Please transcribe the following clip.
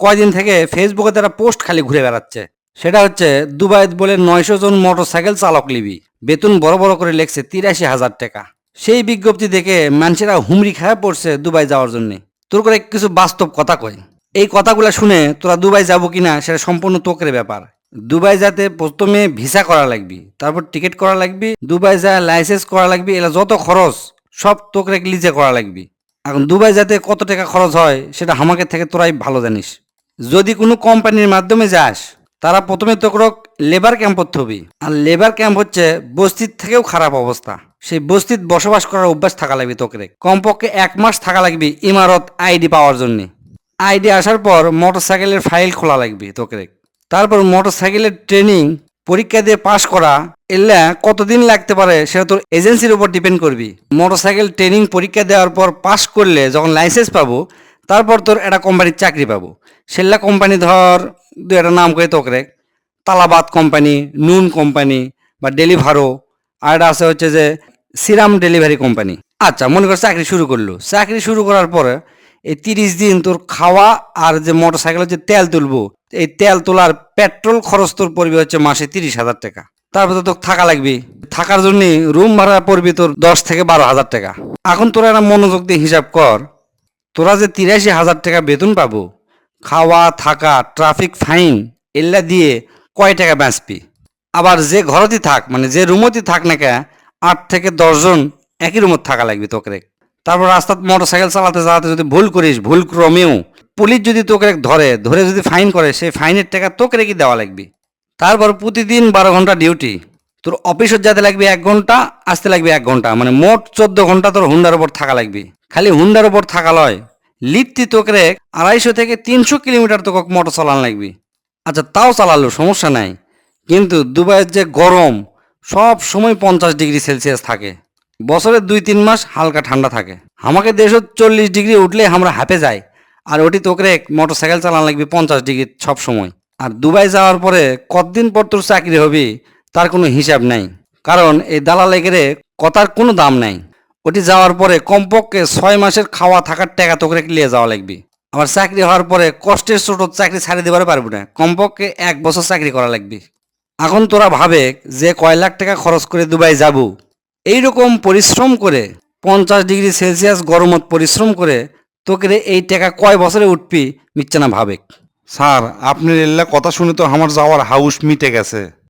কয়দিন থেকে ফেসবুকে তারা পোস্ট খালি ঘুরে বেড়াচ্ছে। সেটা হচ্ছে দুবাইত বলে নয়শো জন মোটরসাইকেল চালক লিবি বেতন বড় বড় করে লেখছে তিরাশি হাজার টাকা। সেই বিজ্ঞপ্তি দেখে মানুষেরা হুমড়ি খায় পড়ছে দুবাই যাওয়ার জন্য। তোর করে কিছু বাস্তব কথা কই। এই কথাগুলো শুনে তোরা দুবাই যাব কিনা সেটা সম্পূর্ণ তোকের ব্যাপার। দুবাই যাতে প্রথমে ভিসা করা লাগবে, তারপর টিকিট করা লাগবে, দুবাই যা লাইসেন্স করা লাগবে, এলা যত খরচ, সব তোকে লিজে করা লাগবে। এখন দুবাই যাতে কত টাকা খরচ হয়, সেটা আমাকে থেকে তোরাই ভালো জানিস। যদি কোনো কোম্পানির মাধ্যমে যাস, তারা প্রথমে তোকে লেবার ক্যাম্প করতে হবে। আর লেবার ক্যাম্প হচ্ছে বস্তির থেকেও খারাপ অবস্থা। সেই বস্তিত বসবাস করার অভ্যাস থাকা লাগবে তোকে। কমপক্ষে এক মাস থাকা লাগবে ইমারত আইডি পাওয়ার জন্য। আইডি আসার পর মোটরসাইকেলের ফাইল খোলা লাগবে তোকে। তারপর মোটরসাইকেলের ট্রেনিং পরীক্ষা দিয়ে পাশ করা, এলে কতদিন লাগতে পারে সেটা তোর এজেন্সির উপর ডিপেন্ড করবি। মোটরসাইকেল ট্রেনিং পরীক্ষা দেওয়ার পর পাশ করলে যখন লাইসেন্স পাবো তারপর তোর একটা কোম্পানির চাকরি পাবো। সেল্লা কোম্পানি ধর দু একটা নাম করে তোকে তালাবাদ কোম্পানি নুন কোম্পানি বা ডেলিভারো আর একটা আছে হচ্ছে যে সিরাম ডেলিভারি কোম্পানি আচ্ছা মনে কর চাকরি শুরু করল। চাকরি শুরু করার পরে এই তিরিশ দিন তোর খাওয়া আর যে মোটর সাইকেলের যে তেল তুলবো, এই তেল তোলার পেট্রোল খরচ তোর পড়বে হচ্ছে মাসে তিরিশ হাজার টাকা। তারপর তো থাকা লাগবে। থাকার জন্য রুম ভাড়া পড়বি তোর দশ থেকে বারো হাজার টাকা। এখন তোর একটা মনোযোগ দিয়ে হিসাব কর তোরা যে তিরাশি হাজার টাকা বেতন পাবো, খাওয়া, থাকা ট্রাফিক ফাইন এল্লা দিয়ে কয় টাকা বাঁচবি? আবার যে ঘরতেই থাক মানে যে রুমতেই থাক না কে, আট থেকে দশজন একই রুমত থাকা লাগবে তোকে। তারপর রাস্তাত মোটর সাইকেল চালাতে চালাতে যদি ভুল করিস, ভুল ক্রমেও পুলিশ যদি তোকে ধরে ধরে যদি ফাইন করে, সেই ফাইনের টাকা তোকে কি দেওয়া লাগবে? তারপর প্রতিদিন বারো ঘণ্টা ডিউটি তোর অফিসত যেতে লাগবে এক ঘণ্টা, আসতে লাগবে এক ঘণ্টা মানে মোট চোদ্দ ঘণ্টা তোর হুন্ডার উপর থাকা লাগবে। খালি হুন্ডার উপর থাকা লয়। লিফটি তোকে আড়াইশো থেকে তিনশো কিলোমিটার তোকে মোটর চালান লাগবে। আচ্ছা তাও চালালো, সমস্যা নাই। কিন্তু দুবাইয়ের যে গরম, সব সময় পঞ্চাশ ডিগ্রি সেলসিয়াস থাকে। বছরের দুই তিন মাস হালকা ঠান্ডা থাকে। আমাকে দেশত চল্লিশ ডিগ্রি উঠলে আমরা হাঁপে যাই। আর ওটি তোকে মোটর সাইকেল চালান লাগবে পঞ্চাশ ডিগ্রি সব সময়। আর দুবাই যাওয়ার পরে কতদিন পর তোর চাকরি হবে, তার কোনো হিসাব নাই। কারণ এই দালালেগেরে কথার কোনো দাম নাই। ওটি যাওয়ার পরে কমপক্ষে ছয় মাসের খাওয়া থাকার টাকা তোকে নিয়ে যাওয়া লাগবে। আবার চাকরি হওয়ার পরে কষ্টের ছোট চাকরি ছাড়ি দেবার পারব না। কমপক্ষে এক বছর চাকরি করা লাগবে। এখন তোরা ভাবে যে কয় লাখ টাকা খরচ করে দুবাই যাব, এইরকম পরিশ্রম করে, পঞ্চাশ ডিগ্রি সেলসিয়াস গরমত পরিশ্রম করে, তোকে এই টাকা কয় বছরে উঠবি মিচ্ছে না ভাবে। স্যার আপনার এল্লা কথা শুনে তো আমার যাওয়ার হাউস মিটে গেছে।